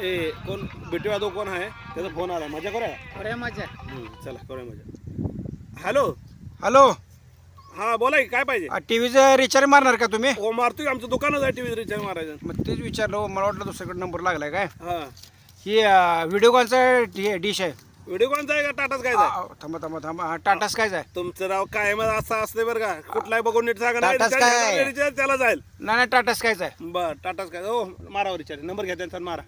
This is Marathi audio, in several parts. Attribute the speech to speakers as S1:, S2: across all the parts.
S1: ए कोण बिटू यादव कोण आहे? त्याचा फोन आला. मजा करूया?
S2: अरे मजा.
S1: हम्म, चला करूया मजा. हॅलो
S3: हॅलो
S1: हा बोला की काय पाहिजे?
S3: टीव्हीचं रिचार्ज मारणार का तुम्ही?
S1: हो मारतोय आमचं दुकानच आहे टीव्ही रिचार्ज मारायचं.
S3: मग तेच विचारलं हो, मला वाटलं दुसरीकडे नंबर लागलाय काय?
S1: हा.
S3: ही व्हिडिओ कॉलचा डिश आहे.
S1: व्हिडिओ कोणचा आहे का टाटाच काय आहे?
S3: आ, थांबा थांबा थांबा. हा, टाटा स्कायच आहे?
S1: तुमचं नाव काय मग असं असते बरं का. कुठलाही बघून नीट सांगा नाही,
S3: टाटा
S1: रिचार्ज रिचार्ज त्याला जाईल.
S3: नाही नाही टाटा स्कायच आहे.
S1: बर टाटाच काय. हो मारावर रिचार्ज नंबर घ्या त्यांचा आणि मारा.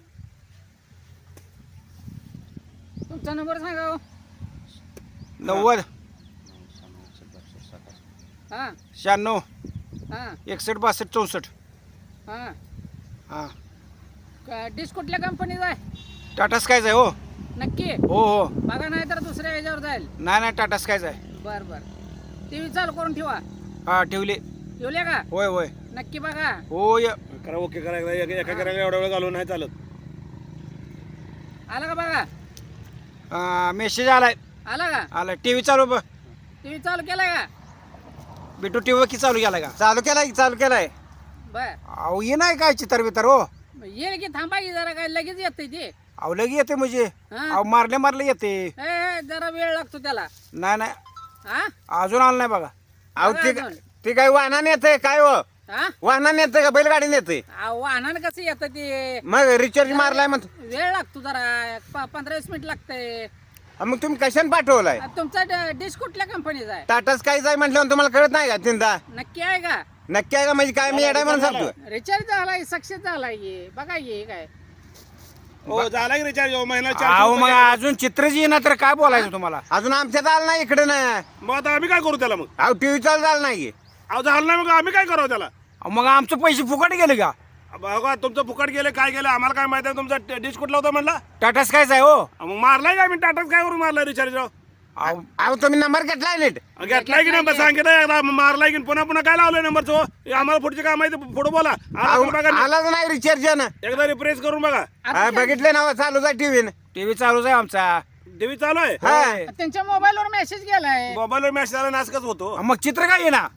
S2: तुमचा नंबर सांगा हो.
S3: नव्वद.
S2: हा.
S3: शहाण्णव.
S2: हा.
S3: एकसष्ट बासष्ट चौसष्ट.
S2: हा.
S3: हां.
S2: का- डिश कुठल्या कंपनीचा आहे?
S3: टाटा स्कायच आहे हो.
S2: नक्की?
S3: हो हो.
S2: बघा नाही तर दुसऱ्या ह्याच्यावर जाईल.
S3: नाही नाही टाटा स्कायच आहे.
S2: बर बर. टी व्ही चालू करून ठेवा.
S3: हा ठेवली.
S2: ठेवले का?
S3: होय होय.
S2: नक्की बघा.
S3: हो य.
S1: करा ओके करा एकदा एका एका करायला एवढा वेळ घालून नाही चालत.
S2: आला का बघा?
S3: मेसेज आलाय.
S2: आला का?
S3: आलाय. टी व्ही चालू ब
S2: टी व्ही चालू केलाय का?
S3: बिटू टी व्ही की चालू केलाय का? चालू केलाय चालू केलाय?
S2: बर.
S3: अहो ये नाही काय चितर बितर हो.
S2: येईल की थांबा की जरा काय लगेच येते ते.
S3: अहो लगे येते म्हणजे.
S2: हा.
S3: अहो मारले मारले येते
S2: ए, ए, जरा वेळ लागतो त्याला.
S3: नाही नाही.
S2: हा?
S3: अजून आलं नाही बघा.
S4: अहो ते
S2: अजून.
S4: ते काय वाहनाने येते काय हो?
S2: हा?
S4: वाहनाने येते का? बैलगाडीने येते
S2: अहो, वाहनानं कसं येतं ते?
S4: मग रिचार्ज मारलाय मग.
S2: वेळ लागतो जरा. प- पंधरा वीस मिनिट लागतंय.
S4: मग तुम्ही कशाने पाठवलाय?
S2: आ, तुमचा ड- डिश कुठल्या कंपनीचा आहे?
S4: टाटाच काय जाय म्हटलं तुम्हाला कळत नाही का तीनदा
S2: नक्की आहे का?
S4: नक्की आहे का? म्हणजे काय मी येडाय म्हणून सांगतो
S2: रिचार्ज झालाय सक्सेस झालाय बघा ये काय.
S1: हो झाला की रिचार्ज हो महिना
S3: अहो मग अजून चित्रच येणार तर काय बोलायचं तुम्हाला?
S4: अजून आमच्यात आलं नाही इकडे ना.
S1: मग आता आम्ही काय करू त्याला मग?
S4: अहो टीव्ही चालू झालं नाही.
S1: अहो झालं नाही मग आम्ही काय करावं त्याला?
S3: मग आमचं पैसे फुकट गेले का?
S1: बघा तुमचं फुकट गेले काय गेलं आम्हाला काय माहिती आहे? तुमचा डिश कुठला होता म्हणला?
S3: टाटा स्कायच आहे हो.
S1: मग मारलाय का मी टाटाच काय करून मारलाय रिचार्ज राव
S3: अहो,
S4: अहो तुम्ही नंबर घेतलाय नीट.
S1: घेतलाय की नंबर? सांगितलं एकदा मारलाय की पुन्हा पुन्हा काय लावलंय नंबर तो आम्हाला पुढचे काय माहिती? पुढे बोला. आला
S4: अहो,
S1: बघा. ना.
S4: आलाच नाही रिचार्ज ना.
S1: एकदा रिप्रेस करून बघा.
S4: बघितले ना चालूच आहे टीव्ही
S3: टीव्ही चालूच आहे आमचा.
S1: टीव्ही चालू आहे.
S2: त्यांच्या मोबाईलवर मेसेज गेलाय.
S1: मोबाईलवर मेसेज आला नासकच होतो.
S3: मग चित्र काय येणार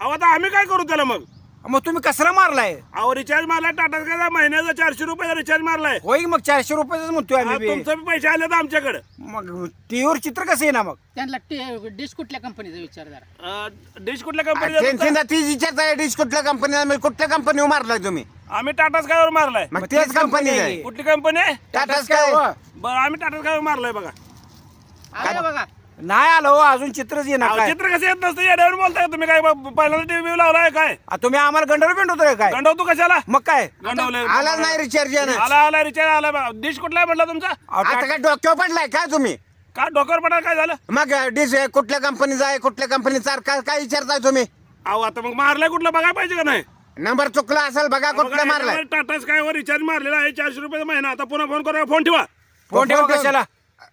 S1: अहो आता आम्ही काय करू त्याला मग?
S3: मग तुम्ही कसला मारलाय.
S1: अहो रिचार्ज मारलाय टाटा काय महिन्याचा चारशे रुपयाचा रिचार्ज मारलाय.
S3: होय की मग चारशे रुपयाच म्हणतोय आम्ही बी.
S1: तुमचं बी पैसे आले तर आमच्याकडे.
S3: मग टीव्हीवर चित्र कसं येणार मग?
S2: त्यांना डिश कुठल्या कंपनीचा विचार जरा.
S1: डिश कुठल्या कंपनीचा
S4: तीच विचारताय डिश कुठल्या कंपनी कुठल्या कंपनीवर मारलाय तुम्ही?
S1: आम्ही टाटा स्कायवर मारलाय.
S4: मग
S3: मग
S4: तेच
S3: तेच
S4: कंपनी
S3: company
S4: आहे.
S3: आहे.
S1: कुठली कंपनी आहे
S4: टाटा स्काय.
S1: बरं आम्ही टाटा स्कायवर मारलाय बघा.
S2: आला बघा.
S3: नाही आलो हो, अजून चित्रच येणार काय?
S1: चित्र कसं येत नसतं? येड्यावर बोलताय तुम्ही? काय ब- पहिल्यांदा टीव्ही लावलाय काय?
S3: आ, तुम्ही आम्हाला गंडर पेंटवतोय काय?
S1: गंडवतो कशाला?
S3: मग काय?
S4: आलाच नाही रिचार्ज
S1: आला आला रिचार्ज आला. बघा. डिश कुठला आहे म्हटलं तुमचा?
S4: आता काय डोक्यावर पडलाय काय तुम्ही?
S1: का डोक्यावर पडायला काय झालं?
S4: मग डिश कुठल्या कंपनीचा आहे कुठल्या कंपनीचा काय काय विचारताय तुम्ही?
S1: अहो आता मग मारलाय कुठलं? बघायला पाहिजे का नाही?
S4: नंबर चुकला असेल बघा कुठला मारलाय.
S1: टाटा स्कायवर रिचार्ज मारलेला आहे चारशे रुपयाचा महिना. आता पुन्हा फोन करा फोन ठेवा.
S3: फोन ठेवा कशाला?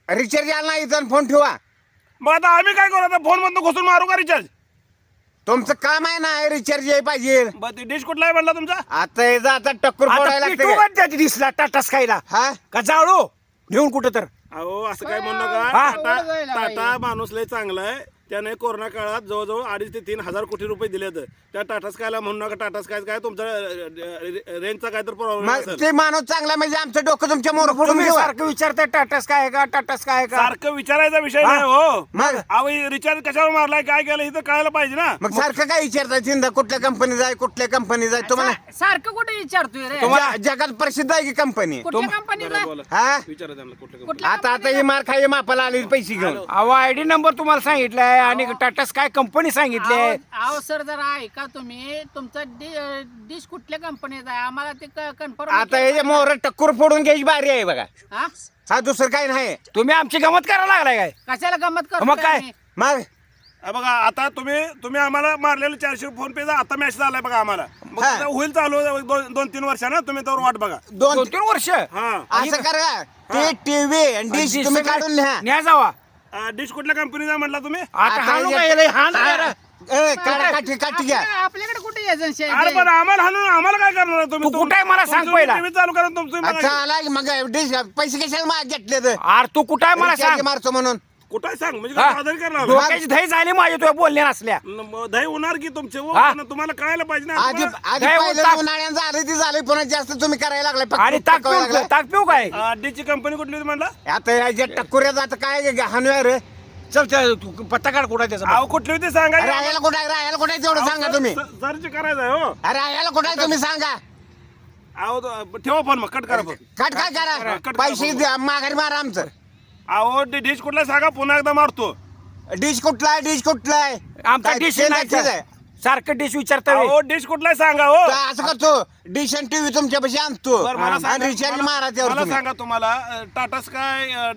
S4: रिचार्ज आला नाही इथं फोन ठेवा.
S1: मग आता आम्ही काय करू? आता फोन मधून घुसून मारू का रिचार्ज
S4: तुमचं काम आहे ना रिचार्ज याय पाहिजे.
S1: बरं ते डिश कुठला आहे म्हटलं तुमचा?
S4: आता हे जा आता टक्कर फोडायला
S3: आता
S4: लागते.
S3: पिटू? का दिसला टाटा स्कायला
S4: हा?
S3: का जाळू? घेऊन कुठं तर.
S1: अहो असं काय म्हणू नका.
S3: हा.
S1: टाटा टाटा माणूस लय चांगला आहे. त्याने कोरोना काळात जवळजवळ अडीच ते तीन हजार कोटी रुपये दिले होते. त्या टाटा स्कायला म्हणू नका टाटा स्काय काय तुमचा रेंजचा काय तर प्रॉब्लेम
S4: मग
S1: असेल.
S4: ते माणूस चांगला म्हणजे आमचं डोकं तुमच्या मोर फोडून
S3: तुम्ही
S4: घेऊ
S3: सारखं विचारताय टाटा स्काय आहे का टाटा स्काय आहे का?
S1: सारखं विचारायचा विषय
S3: हा.
S1: नाही हो.
S4: मग?
S1: अहो रिचार्ज कशावर मारलाय काय केलं हे तर कळायला पाहिजे ना.
S4: मग सारखं काय विचारताय चिंता? कुठल्या कंपनीचा आहे कुठल्या कंपनीचा आहे? तुम्हाला
S2: सा- सारखं कुठे विचारतोय रे?
S3: तुम्हाला-
S4: ज- जगात प्रसिद्ध आहे की कंपनी
S2: कुठल्या कंपनीचा
S1: बरं, बोला.
S4: हा?
S1: विचारा त्यांना कुठलं
S2: कुठल्या
S4: आता आता ही मार खाई मापाला आली पैसे घेऊन.
S3: अहो आयडी नंबर तुम्हाला सांगितलाय. आणि टाटा स्काय कंपनी सांगितली आहे
S2: अहो सर जरा ऐका तुम्ही. तुमचा डिश कुठल्या कंपनीचा आहे? आम्हाला ते कन्फर्म
S4: आता हे मोर टक्कर फोडून घ्यायची बारी आहे बघा.
S2: हा?
S4: हा दुसरं काही नाही.
S3: तुम्ही आमची गमत करायला लागलाय काय?
S2: कशाला गंमत करतो
S3: मग काय?
S4: मग.
S1: हा बघा आता तुम्ही तुम्ही आम्हाला मारलेलं चारशे फोन पेचा आता मॅसेज आलाय बघा आम्हाला. मग
S4: हा.
S1: आता होईल चालू दोन दोन तीन वर्षानं तुम्ही तर वाट बघा.
S4: दोन
S3: दोन तीन वर्ष?
S1: हा.
S4: असं करा. ते टीव्ही डिश तुम्ही काढून लिहा
S3: न्या जावा.
S1: डिश कुठल्या कंपनीचा म्हटलं तुम्ही
S3: आता
S4: आता
S3: हाणू का याला? हाण. जरा.
S4: ए, काढा काठी काठी घ्या
S2: आपल्या- आपल्याकडे कुठे एजन्सी
S1: अरे पण आम्हाला हाणून आम्हाला काय करणार आहे तुम्ही
S3: तू कुठे आहे मला सांग पहिला.
S1: टीव्ही चालू करा तुमचं
S4: अच्छा आला की मग डिश पैसे कशाला माग घेतले तर
S3: अरे तू कुठं आहे मला सांग
S4: मारतो म्हणून
S1: कुठं आहे सांग? म्हणजे
S3: हा?
S1: काय आधार करणार
S3: डोक्याची दही झाली माझ्या तुझ्या बोलण्या नसल्या
S1: दही होणार की तुमचे? हो,
S3: हा?
S1: पण तुम्हाला कळायला पाहिजे ना.
S4: आधी
S1: तुम्हाला-
S4: आधी पहिलं
S3: ताक-
S4: झालं ती झालं पुन्हा जास्त तुम्ही करायला लागलाय
S3: आणि ताक पिऊ
S4: लागलाय.
S3: ताक पिऊ काय?
S1: आडीची कंपनी कुठली होती म्हणला?
S4: आता या ज्या आता काय हानव्या रे?
S3: चल चल तू पत्ता काढ कुठं आहे त्याचा
S1: अहो कुठली होती सांगा
S4: अरे आयाला कुठं आहे राहायला कुठं आहे तेवढं सांगा तुम्ही.
S1: सर्च करायचं आहे हो.
S4: अरे आयाला कुठं आहे तुम्ही सांगा.
S1: अहो ठेवा फोन मग कट करा फोन
S4: कट काय
S1: करा,
S4: पैसे. द्या, माघारी मारा आमचं.
S1: अहो डिश कुठला सांगा पुन्हा एकदा मारतो.
S4: डिश कुठला आहे डिश कुठला आहे?
S3: आमचा
S4: काय
S3: डिश
S4: ते
S3: नाही
S4: आहे.
S3: सारखं डिश विचारता
S1: अहो डिश कुठला सांगा हो?
S4: तर असं करतो. डिश आणि टीव्ही तुमच्यापाशी आणतो.
S1: बरं, मला
S4: आणि
S1: सांगा-
S4: रिचार्ज
S1: मला-
S4: मारा
S1: मला. सांगा तुम्हाला अ, टाटा स्काय अ,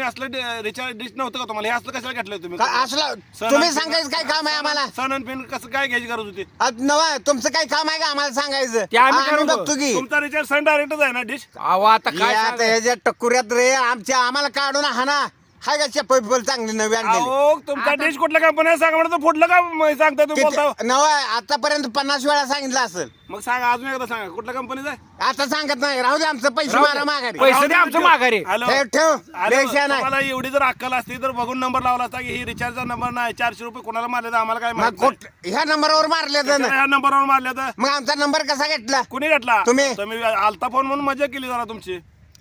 S1: हे असलं डि- रिचार्ज डिश नव्हतं का तुम्हाला? हे असलं कशाला घेतलं तुम्ही?
S4: असलं
S1: सण
S4: तुम्ही
S1: आणि-
S4: सांगायचं काय काम आहे आम्हाला?
S1: सण आणि पिन कसं काय घ्यायची गरज होती?
S4: आज नवा तुमचं काही काम आहे का आम्हाला सांगायचं?
S3: ते आम्ही
S4: आम्ही
S3: करतो.
S4: बघतो की.
S1: तुमचा रिचार्ज सण डायरेक्टच आहे ना डिश
S3: अहो आता काय
S4: या आता
S3: सांगायचं?
S4: ह्याच्या टक्कुऱ्यात रे आमच्या आम्हाला काढून हाना हाय का चप्पल बिप्पल चांगली नवी आणलेली.
S1: अहो तुमचा डिश कुठल्या कंपनी सांगा म्हणतो फुटलं का म- सांगता तुम्ही बोलता?
S4: किती- नवा आतापर्यंत पन्नास वेळा सांगितलं असेल.
S1: मग सांगा अजून एकदा सांगा कुठल्या कंपनीचा आहे?
S4: आता सांगत नाही राहू दे आमचं पैसे
S3: दे.
S4: मारा माघारी.
S3: पैसे द्या. आमचं माघारी.
S1: हॅलो.
S4: ठेव ठेव
S1: हॅलो,
S4: द्यायच्या नाही.
S1: तुम्हाला एवढी जर अक्कल असती तर बघून नंबर लावला असता की ही रिचार्जचा नंबर नाही चारशे रुपये कोणाला मारले तर आम्हाला काय
S4: मग
S1: माहीत नाही.
S4: कुठ ह्या नंबरवर मारले तर
S1: ह्या नंबरवर मारले तर
S4: मग आमचा नंबर कसा घेतला?
S1: कुणी घेतला?
S4: तुम्ही.
S1: तुम्ही आलता फोन म्हणून मजा केली जरा तुमची.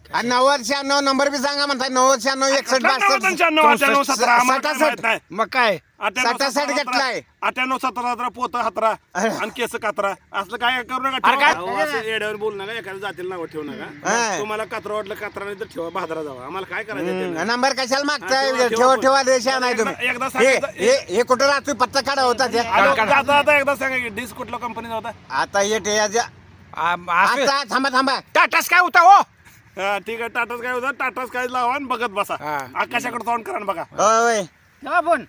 S4: आणि नव्वद शहाण्णव नंबर बी सांगा म्हणताय नव्वद शहाण्णव एकसष्ट बासष्ट
S1: अठ्ठ्याण्णव सतरा आम्हाला काय
S4: सटासट.
S1: माहीत नाही
S3: मग काय
S1: अठ्ठ्याण्णव
S4: सटासट
S1: सतरा
S4: घेतलाय.
S1: सतरा, अठ्ठ्याण्णव सतरा सतरा पोत हतरा. आणि केस कातरा असलं काय करू नका
S3: अरे काय?
S1: ठेवा. अहो, असं येड्यावर बोलू नका एखाद्या जातीला नाव ठेवू नका
S4: हा.
S1: तुम्हाला कात्रा वाटलं कात्रा नाही तर ठेवा भादरा जावा आम्हाला काय करायचं आहे?
S4: नंबर कशाला मागताय
S1: हा, ठेवा,
S4: ठेवा
S1: ठेवा.
S4: नाही
S1: एकदा-
S4: तुम्ही
S1: एकदा
S4: हे
S1: सांगितलं-
S4: हे- हे कुठं राहतोय पत्ता काढा होता.
S1: आता आता एकदा सांगा की डिस्क कुठल्या कंपनीचा होता
S4: आता येते आता थांबा थांबा
S3: टाटाच काय होता हो
S1: हा, ठीक आहे. टाटाच काय होता? टाटाच काय लावा आणि बघत बसा.
S3: हा.
S1: आकाशाकडे तोंड करा आणि बघा.
S4: होय
S2: फोन.